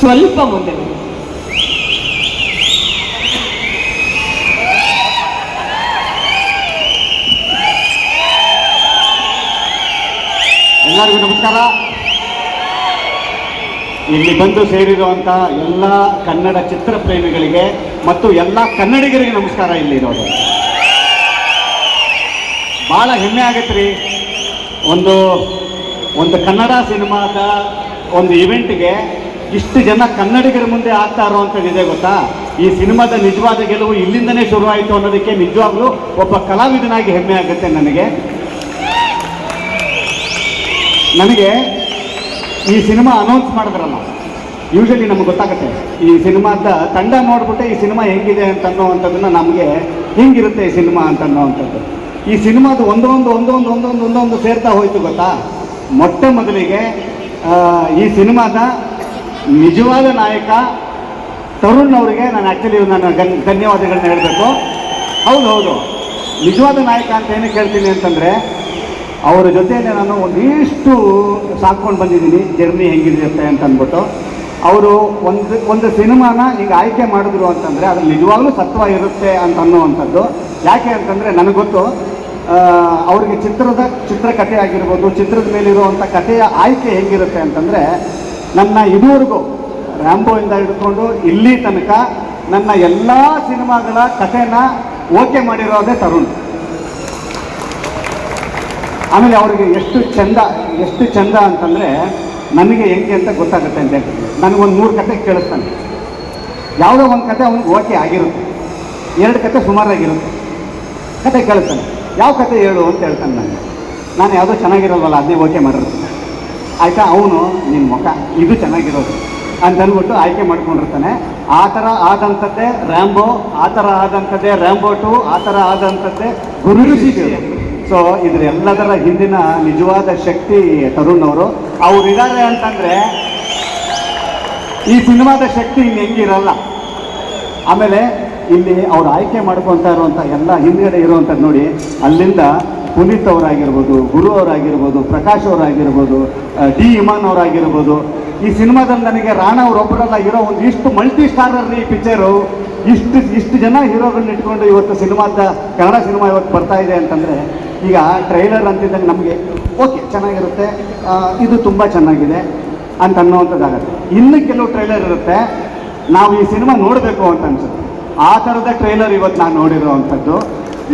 ಸ್ವಲ್ಪ ಮುಂದೆ. ಎಲ್ಲರಿಗೂ ನಮಸ್ಕಾರ. ಇಲ್ಲಿ ಬಂದು ಸೇರಿರುವಂಥ ಎಲ್ಲ ಕನ್ನಡ ಚಿತ್ರ ಪ್ರೇಮಿಗಳಿಗೆ ಮತ್ತು ಎಲ್ಲ ಕನ್ನಡಿಗರಿಗೆ ನಮಸ್ಕಾರ ಇಲ್ಲಿರೋದು ಭಾಳ ಹೆಮ್ಮೆ ಆಗತ್ತೆ ಒಂದು ಒಂದು ಕನ್ನಡ ಸಿನಿಮಾದ ಒಂದು ಇವೆಂಟ್ಗೆ ಇಷ್ಟು ಜನ ಕನ್ನಡಿಗರ ಮುಂದೆ ಆಗ್ತಾ ಇರೋವಂಥದ್ದು ಇದೆ ಗೊತ್ತಾ? ಈ ಸಿನಿಮಾದ ನಿಜವಾದ ಗೆಲುವು ಇಲ್ಲಿಂದನೇ ಶುರುವಾಯಿತು ಅನ್ನೋದಕ್ಕೆ ನಿಜವಾಗ್ಲೂ ಒಬ್ಬ ಕಲಾವಿದನಾಗಿ ಹೆಮ್ಮೆ ಆಗುತ್ತೆ ನನಗೆ. ನನಗೆ ಈ ಸಿನಿಮಾ ಅನೌನ್ಸ್ ಮಾಡಿದ್ರಲ್ಲ ಯೂಶಲಿ ನಮ್ಗೆ ಗೊತ್ತಾಗುತ್ತೆ. ಈ ಸಿನಿಮಾದ ತಂಡ ನೋಡ್ಬಿಟ್ಟೆ ಈ ಸಿನಿಮಾ ಹೆಂಗಿದೆ ಅಂತ ಅನ್ನೋವಂಥದ್ದನ್ನ ನಮಗೆ ಹೆಂಗಿರುತ್ತೆ ಈ ಸಿನಿಮಾ ಅಂತ ಅನ್ನೋವಂಥದ್ದು ಈ ಸಿನಿಮಾದ ಒಂದೊಂದು ಒಂದೊಂದು ಒಂದೊಂದು ಒಂದೊಂದು ಸೇರ್ತಾ ಹೋಯ್ತು ಗೊತ್ತಾ? ಮೊಟ್ಟ ಮೊದಲಿಗೆ ಈ ಸಿನಿಮಾದ ನಿಜವಾದ ನಾಯಕ ತರುಣ್ ಅವರಿಗೆ ನಾನು ಆ್ಯಕ್ಚುಲಿ ನಾನು ಗನ್, ಧನ್ಯವಾದಗಳನ್ನ ಹೇಳಬೇಕು. ಹೌದು ಹೌದು. ನಿಜವಾದ ನಾಯಕ ಅಂತ ಏನಕ್ಕೆ ಹೇಳ್ತೀನಿ ಅಂತಂದರೆ, ಅವರ ಜೊತೆಯಲ್ಲಿ ನಾನು ಒಂದಿಷ್ಟು ಸಾಕ್ಕೊಂಡು ಬಂದಿದ್ದೀನಿ, ಜರ್ನಿ ಹೆಂಗಿರುತ್ತೆ ಅಂತ ಅಂದ್ಬಿಟ್ಟು ಅವರು ಒಂದು ಒಂದು ಸಿನಿಮಾನ ಈಗ ಆಯ್ಕೆ ಮಾಡಿದ್ರು ಅಂತಂದರೆ ಅದು ನಿಜವಾಗ್ಲೂ ಸತ್ವ ಇರುತ್ತೆ ಅಂತ ಅನ್ನುವಂಥದ್ದು. ಯಾಕೆ ಅಂತಂದರೆ ನನಗೆ ಗೊತ್ತು ಅವ್ರಿಗೆ ಚಿತ್ರದ ಚಿತ್ರಕಥೆ ಆಗಿರ್ಬೋದು, ಚಿತ್ರದ ಮೇಲಿರುವಂಥ ಕಥೆಯ ಆಯ್ಕೆ ಹೇಗಿರುತ್ತೆ ಅಂತಂದರೆ ನನ್ನ ಇದುವರೆಗೂ ರ್ಯಾಂಬೋಯಿಂದ ಹಿಡ್ಕೊಂಡು ಇಲ್ಲಿ ತನಕ ನನ್ನ ಎಲ್ಲ ಸಿನಿಮಾಗಳ ಕಥೆನ ಓಕೆ ಮಾಡಿರೋದೇ ತರುಣ್. ಆಮೇಲೆ ಅವರಿಗೆ ಎಷ್ಟು ಚಂದ ಎಷ್ಟು ಚಂದ ಅಂತಂದರೆ ನನಗೆ ಹೆಂಗೆ ಅಂತ ಗೊತ್ತಾಗುತ್ತೆ ಅಂತ ನನಗೊಂದು ಮೂರು ಕತೆ ಕೇಳಿಸ್ತಾನೆ. ಯಾವುದೋ ಒಂದು ಕತೆ ಅವ್ನಿಗೆ ಓಕೆ ಆಗಿರುತ್ತೆ. ಎರಡು ಕತೆ ಸುಮಾರಾಗಿರುತ್ತೆ. ಕತೆ ಕೇಳಿಸ್ತಾನೆ. ಯಾವ ಕತೆ ಹೇಳು ಅಂತ ಹೇಳ್ತಾನೆ ನನಗೆ. ನಾನು ಯಾವುದೋ ಚೆನ್ನಾಗಿರೋಲ್ವಲ್ಲ ಅದನ್ನೇ ಓಕೆ ಮಾಡಿರ್ತೀನಿ ಆಯಿತಾ ಅವನು ನಿನ್ನ ಮುಖ. ಇದು ಚೆನ್ನಾಗಿರೋದು. ಅಂತ ಅಂದ್ಬಿಟ್ಟು ಆಯ್ಕೆ ಮಾಡ್ಕೊಂಡಿರ್ತಾನೆ. ಆ ಥರ ಆದಂಥದ್ದೇ ರ್ಯಾಂಬೋ ಆ ಥರ ಆದಂಥದ್ದೇ ರ್ಯಾಂಬೋ ಟು ಆ ಥರ ಆದಂಥದ್ದೇ ಗುರು ಶಿಷ್ಯ ಸೊ ಇದ್ರ ಎಲ್ಲದರ ಹಿಂದಿನ ನಿಜವಾದ ಶಕ್ತಿ ತರುಣ್ ಅವರು. ಅವ್ರು ಇದ್ದಾರೆ ಅಂತಂದರೆ ಈ ಸಿನಿಮಾದ ಶಕ್ತಿ ಇನ್ನು ಹೆಂಗಿರಲ್ಲ. ಆಮೇಲೆ ಇಲ್ಲಿ ಅವ್ರು ಆಯ್ಕೆ ಮಾಡ್ಕೊತಾ ಇರುವಂಥ ಎಲ್ಲ ಹಿಂದ್ಗಡೆ ಇರುವಂಥದ್ದು ನೋಡಿ ಅಲ್ಲಿಂದ ಪುನೀತ್ ಅವರಾಗಿರ್ಬೋದು, ಗುರು ಅವರಾಗಿರ್ಬೋದು, ಪ್ರಕಾಶ್ ಅವರಾಗಿರ್ಬೋದು ಡಿ ಇಮಾನ್ ಅವರಾಗಿರ್ಬೋದು, ಈ ಸಿನಿಮಾದಲ್ಲಿ ನನಗೆ ರಾಣಾ ಅವರೊಬ್ಬರಲ್ಲ, ಇರೋ ಒಂದು ಇಷ್ಟು ಮಲ್ಟಿ ಸ್ಟಾರರ್ ಈ ಪಿಕ್ಚರು ಇಷ್ಟು ಇಷ್ಟು ಜನ ಹೀರೋಗಳನ್ನ ಇಟ್ಕೊಂಡು ಇವತ್ತು ಸಿನಿಮಾದ, ಕನ್ನಡ ಸಿನಿಮಾ ಇವತ್ತು ಬರ್ತಾ ಇದೆ ಅಂತಂದರೆ, ಈಗ ಟ್ರೈಲರ್ ಅಂತಿದ್ದಂಗೆ ನಮಗೆ, ಓಕೆ, ಚೆನ್ನಾಗಿರುತ್ತೆ ಇದು ತುಂಬ ಚೆನ್ನಾಗಿದೆ ಅಂತ ಅನ್ನೋವಂಥದ್ದಾಗುತ್ತೆ. ಇನ್ನು ಕೆಲವು ಟ್ರೈಲರ್ ಇರುತ್ತೆ, ನಾವು ಈ ಸಿನಿಮಾ ನೋಡಬೇಕು ಅಂತ ಅನ್ಸುತ್ತೆ. ಆ ಥರದ ಟ್ರೈಲರ್ ಇವತ್ತು ನಾನು ನೋಡಿರೋವಂಥದ್ದು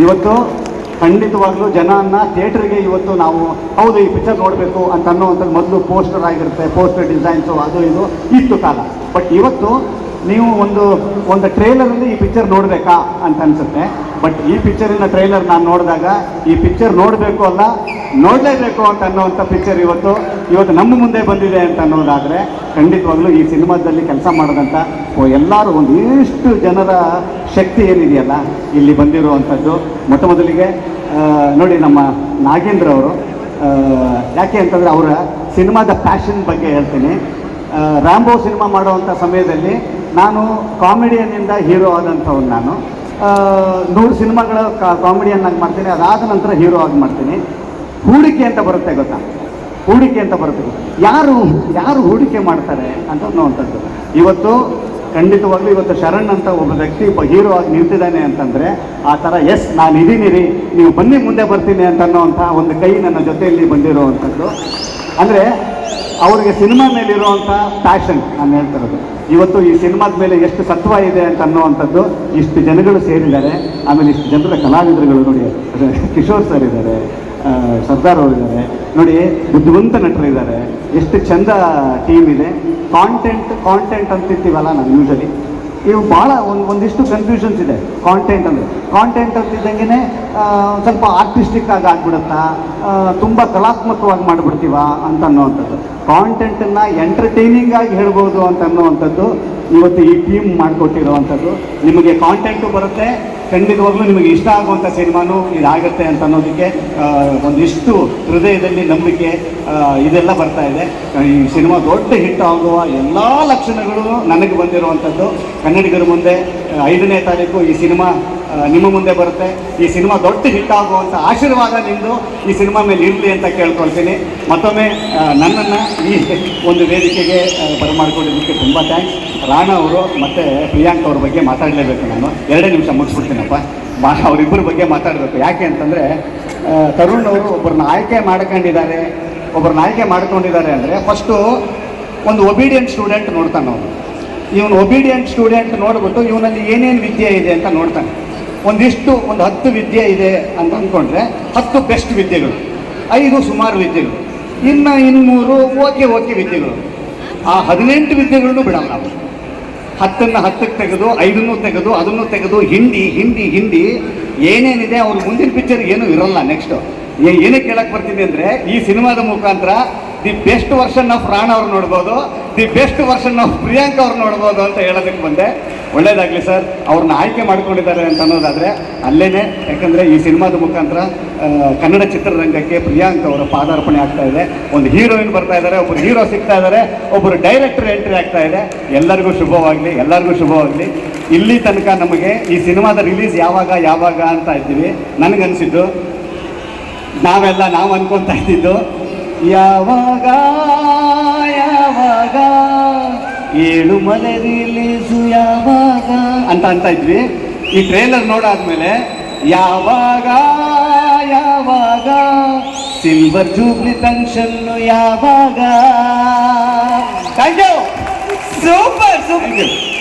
ಇವತ್ತು ಖಂಡಿತವಾಗ್ಲೂ ಜನನ್ನ ಥಿಯೇಟ್ರಿಗೆ ಇವತ್ತು ನಾವು, ಹೌದು, ಈ ಪಿಕ್ಚರ್ ನೋಡಬೇಕು ಅಂತ ಅನ್ನೋವಂಥದ್ದು ಮೊದಲು ಪೋಸ್ಟರ್ ಆಗಿರುತ್ತೆ, ಪೋಸ್ಟರ್ ಡಿಸೈನ್ಸು ಅದು ಇದು ಇತ್ತು ಕಾಲ. ಬಟ್ ಇವತ್ತು ನೀವು ಒಂದು ಒಂದು ಟ್ರೇಲರಲ್ಲಿ ಈ ಪಿಕ್ಚರ್ ನೋಡಬೇಕಾ ಅಂತ ಅನ್ಸುತ್ತೆ. ಬಟ್ ಈ ಪಿಕ್ಚರಿನ ಟ್ರೈಲರ್ ನಾನು ನೋಡಿದಾಗ, ಈ ಪಿಕ್ಚರ್ ನೋಡಬೇಕು ಅಲ್ಲ, ನೋಡಲೇಬೇಕು ಅಂತ ಅನ್ನೋವಂಥ ಪಿಕ್ಚರ್ ಇವತ್ತು. ಇವತ್ತು ನಮ್ಮ ಮುಂದೆ ಬಂದಿದೆ ಅಂತ ಅನ್ನೋದಾದರೆ ಖಂಡಿತವಾಗ್ಲೂ ಈ ಸಿನಿಮಾದಲ್ಲಿ ಕೆಲಸ ಮಾಡಿದಂಥ ಎಲ್ಲರೂ ಒಂದಿಷ್ಟು ಜನರ ಶಕ್ತಿ ಏನಿದೆಯಲ್ಲ, ಇಲ್ಲಿ ಬಂದಿರುವಂಥದ್ದು. ಮೊಟ್ಟ ಮೊದಲಿಗೆ ನೋಡಿ ನಮ್ಮ ನಾಗೇಂದ್ರ ಅವರು ಯಾಕೆ ಅಂತಂದರೆ ಅವರ ಸಿನಿಮಾದ ಪ್ಯಾಷನ್ ಬಗ್ಗೆ ಹೇಳ್ತೀನಿ. ರಾಂಬೋ ಸಿನಿಮಾ ಮಾಡುವಂಥ ಸಮಯದಲ್ಲಿ ನಾನು ಕಾಮಿಡಿಯನ್ನಿಂದ ಹೀರೋ ಆದಂಥವ್ನು ನಾನು. ನೂರು ಸಿನಿಮಾಗಳ ಕಾಮಿಡಿಯನ್ನಾಗಿ ಮಾಡ್ತೀನಿ, ಅದಾದ ನಂತರ ಹೀರೋ ಆಗಿ ಮಾಡ್ತೀನಿ. ಹೂಡಿಕೆ ಅಂತ ಬರುತ್ತೆ ಗೊತ್ತಾ? ಹೂಡಿಕೆ ಅಂತ ಬರುತ್ತೆ. ಯಾರು ಯಾರು ಹೂಡಿಕೆ ಮಾಡ್ತಾರೆ ಅಂತ ಅನ್ನುವಂಥದ್ದು. ಇವತ್ತು ಖಂಡಿತವಾಗ್ಲೂ ಇವತ್ತು ಶರಣ್ ಅಂತ ಒಬ್ಬ ವ್ಯಕ್ತಿ, ಒಬ್ಬ ಹೀರೋ ಆಗಿ ನಿಂತಿದ್ದಾನೆ ಅಂತಂದರೆ, ಆ ಥರ ಎಸ್ ನಾನು ಇದೀನಿ ರೀ ನೀವು ಬನ್ನಿ ಮುಂದೆ ಬರ್ತೀನಿ ಅಂತ ಅನ್ನೋವಂಥ ಒಂದು ಕೈ ನನ್ನ ಜೊತೆಯಲ್ಲಿ ಬಂದಿರುವಂಥದ್ದು. ಅಂದರೆ, ಅವರಿಗೆ ಸಿನಿಮಾ ಮೇಲಿರುವಂಥ ಪ್ಯಾಷನ್ ನಾನು ಹೇಳ್ತಿರೋದು. ಇವತ್ತು ಈ ಸಿನಿಮಾದ ಮೇಲೆ ಎಷ್ಟು ಸತ್ವ ಇದೆ ಅಂತ ಅನ್ನುವಂಥದ್ದು ಇಷ್ಟು ಜನಗಳು ಸೇರಿದ್ದಾರೆ. ಆಮೇಲೆ ಇಷ್ಟು ಜನರ ಕಲಾವಿದರುಗಳು ನೋಡಿ ಕಿಶೋರ್ ಸರ್ ಇದ್ದಾರೆ ಸರ್ದಾರ್ ಅವರು ಇದ್ದಾರೆ ನೋಡಿ, ಬುದ್ಧಿವಂತ ನಟರು ಇದ್ದಾರೆ. ಎಷ್ಟು ಚಂದ ಟೀಮ್ ಇದೆ. ಕಾಂಟೆಂಟ್ ಕಾಂಟೆಂಟ್ ಅಂತಿರ್ತೀವಲ್ಲ ನಾವು ಯೂಶಲಿ ಇವು ಭಾಳ ಒಂದು, ಒಂದಿಷ್ಟು ಕನ್ಫ್ಯೂಷನ್ಸ್ ಇದೆ. ಕಾಂಟೆಂಟ್ ಅಂದರೆ ಕಾಂಟೆಂಟ್ ಅಂತಿದ್ದಂಗೆ ಸ್ವಲ್ಪ ಆರ್ಟಿಸ್ಟಿಕ್ ಆಗಿ ಆಗ್ಬಿಡುತ್ತಾ ತುಂಬ ಕಲಾತ್ಮಕವಾಗಿ ಮಾಡಿಬಿಡ್ತೀವ ಅಂತ ಅನ್ನೋವಂಥದ್ದು. ಕಾಂಟೆಂಟನ್ನು ಎಂಟರ್ಟೈನಿಂಗ್ ಆಗಿ ಹೇಳ್ಬೋದು ಅಂತ ಅನ್ನೋವಂಥದ್ದು ಇವತ್ತು ಈ ಟೀಮ್ ಮಾಡಿಕೊಟ್ಟಿರುವಂಥದ್ದು. ನಿಮಗೆ ಕಾಂಟೆಂಟು ಬರುತ್ತೆ. ಖಂಡಿತವಾಗ್ಲೂ ನಿಮಗೆ ಇಷ್ಟ ಆಗುವಂಥ ಸಿನಿಮಾನು ಇದಾಗುತ್ತೆ ಅಂತ ಅನ್ನೋದಕ್ಕೆ ಒಂದಿಷ್ಟು ಹೃದಯದಲ್ಲಿ ನಂಬಿಕೆ ಇದೆಲ್ಲ ಬರ್ತಾ ಇದೆ. ಈ ಸಿನಿಮಾ ದೊಡ್ಡ ಹಿಟ್ ಆಗುವ ಎಲ್ಲ ಲಕ್ಷಣಗಳು ನನಗೆ ಬಂದಿರುವಂಥದ್ದು ಕನ್ನಡಿಗರ ಮುಂದೆ ಐದನೇ ತಾರೀಕು ಈ ಸಿನಿಮಾ ನಿಮ್ಮ ಮುಂದೆ ಬರುತ್ತೆ. ಈ ಸಿನಿಮಾ ದೊಡ್ಡ ಹಿಟ್ ಆಗುವಂಥ ಆಶೀರ್ವಾದ ನಿಮ್ಮದು ಈ ಸಿನಿಮಾ ಮೇಲೆ ಇರಲಿ ಅಂತ ಕೇಳ್ಕೊಳ್ತೀನಿ. ಮತ್ತೊಮ್ಮೆ ನನ್ನನ್ನು ಈ ಒಂದು ವೇದಿಕೆಗೆ ಬರಮಾಡಿಕೊಂಡಿದ್ದಕ್ಕೆ ತುಂಬ ಥ್ಯಾಂಕ್ಸ್ ರಾಣಾ ಅವರು ಮತ್ತು ಪ್ರಿಯಾಂಕ್ ಅವ್ರ ಬಗ್ಗೆ ಮಾತಾಡಲೇಬೇಕು ನಾನು. ಎರಡೇ ನಿಮಿಷ ಮುಗಿಸ್ಬಿಡ್ತೀನಪ್ಪ. ಮಾ ಅವರಿಬ್ಬರ ಬಗ್ಗೆ ಮಾತಾಡಬೇಕು. ಯಾಕೆ ಅಂತಂದರೆ ತರುಣ್ ಅವರು ಒಬ್ಬರನ್ನ ಆಯ್ಕೆ ಮಾಡ್ಕೊಂಡಿದ್ದಾರೆ. ಒಬ್ಬರನ್ನ ಆಯ್ಕೆ ಮಾಡ್ಕೊಂಡಿದ್ದಾರೆ ಅಂದರೆ ಫಸ್ಟು ಒಂದು ಒಬಿಡಿಯಂಟ್ ಸ್ಟೂಡೆಂಟ್ ನೋಡ್ತಾನೆ ಅವನು. ಇವನು ಒಬಿಡಿಯನ್ಸ್ ಸ್ಟೂಡೆಂಟ್ ನೋಡ್ಬಿಟ್ಟು ಇವನಲ್ಲಿ ಏನೇನು ವಿದ್ಯೆ ಇದೆ ಅಂತ ನೋಡ್ತಾನೆ. ಒಂದಿಷ್ಟು, ಒಂದು ಹತ್ತು ವಿದ್ಯೆ ಇದೆ ಅಂತ ಅಂದ್ಕೊಂಡ್ರೆ ಹತ್ತು ಬೆಸ್ಟ್ ವಿದ್ಯೆಗಳು, ಐದು ಸುಮಾರು ವಿದ್ಯೆಗಳು, ಇನ್ನು ಇನ್ನೂರು ಓಕೆ ಓಕೆ ವಿದ್ಯೆಗಳು. ಆ ಹದಿನೆಂಟು ವಿದ್ಯೆಗಳನ್ನು ಬಿಡಲ್ಲ ನಾವು. ಹತ್ತನ್ನು ಹತ್ತಕ್ಕೆ ತೆಗೆದು, ಐದನ್ನು ತೆಗೆದು, ಅದನ್ನು ತೆಗೆದು, ಹಿಂಡಿ ಹಿಂಡಿ ಹಿಂಡಿ, ಏನೇನಿದೆ ಅವ್ರ ಮುಂದಿನ ಪಿಕ್ಚರ್ ಏನೂ ಇರಲ್ಲ ನೆಕ್ಸ್ಟು ಏನಕ್ಕೆ ಕೇಳಕ್ಕೆ ಬರ್ತೀನಿ ಅಂದರೆ ಈ ಸಿನಿಮಾದ ಮುಖಾಂತರ the best version of Rana ಅವ್ರು ನೋಡ್ಬೋದು the best version of Priyank ಅವ್ರು ನೋಡ್ಬೋದು ಅಂತ ಹೇಳೋದಕ್ಕೆ ಬಂದೆ. ಒಳ್ಳೇದಾಗಲಿ ಸರ್. ಅವ್ರನ್ನ ಆಯ್ಕೆ ಮಾಡ್ಕೊಂಡಿದ್ದಾರೆ ಅಂತ ಅನ್ನೋದಾದರೆ ಅಲ್ಲೇ ಯಾಕಂದರೆ ಈ ಸಿನಿಮಾದ ಮುಖಾಂತರ ಕನ್ನಡ ಚಿತ್ರರಂಗಕ್ಕೆ ಪ್ರಿಯಾಂಕ್ ಅವರ ಪಾದಾರ್ಪಣೆ ಆಗ್ತಾ ಇದೆ. ಒಂದು ಹೀರೋಯಿನ್ ಬರ್ತಾ ಇದ್ದಾರೆ ಒಬ್ಬರು ಹೀರೋ ಸಿಗ್ತಾ ಇದ್ದಾರೆ ಒಬ್ಬರು ಡೈರೆಕ್ಟರ್ ಎಂಟ್ರಿ ಆಗ್ತಾ ಇದೆ. ಎಲ್ಲರಿಗೂ ಶುಭವಾಗಲಿ ಎಲ್ಲರಿಗೂ ಶುಭವಾಗಲಿ. ಇಲ್ಲಿ ತನಕ ನಮಗೆ ಈ ಸಿನಿಮಾದ ರಿಲೀಸ್ ಯಾವಾಗ ಯಾವಾಗ ಅಂತ ಇದ್ದೀವಿ. ನನಗನ್ಸಿದ್ದು, ನಾವೆಲ್ಲ ನಾವು ಅನ್ಕೊತಾ ಇದ್ದಿದ್ದು, ಯಾವಾಗ ಯಾವಾಗ ಏಳು ಮಲೆ ರಿಲೀಸು ಯಾವಾಗ? ಅಂತ ಅಂತ ಇದ್ವಿ. ಈ ಟ್ರೇಲರ್ ನೋಡಾದ್ಮೇಲೆ ಯಾವಾಗ ಯಾವಾಗ? ಸಿಲ್ವರ್ ಜೂಬ್ಲಿ ಫಂಕ್ಷನ್ ಯಾವಾಗ? Thank you super super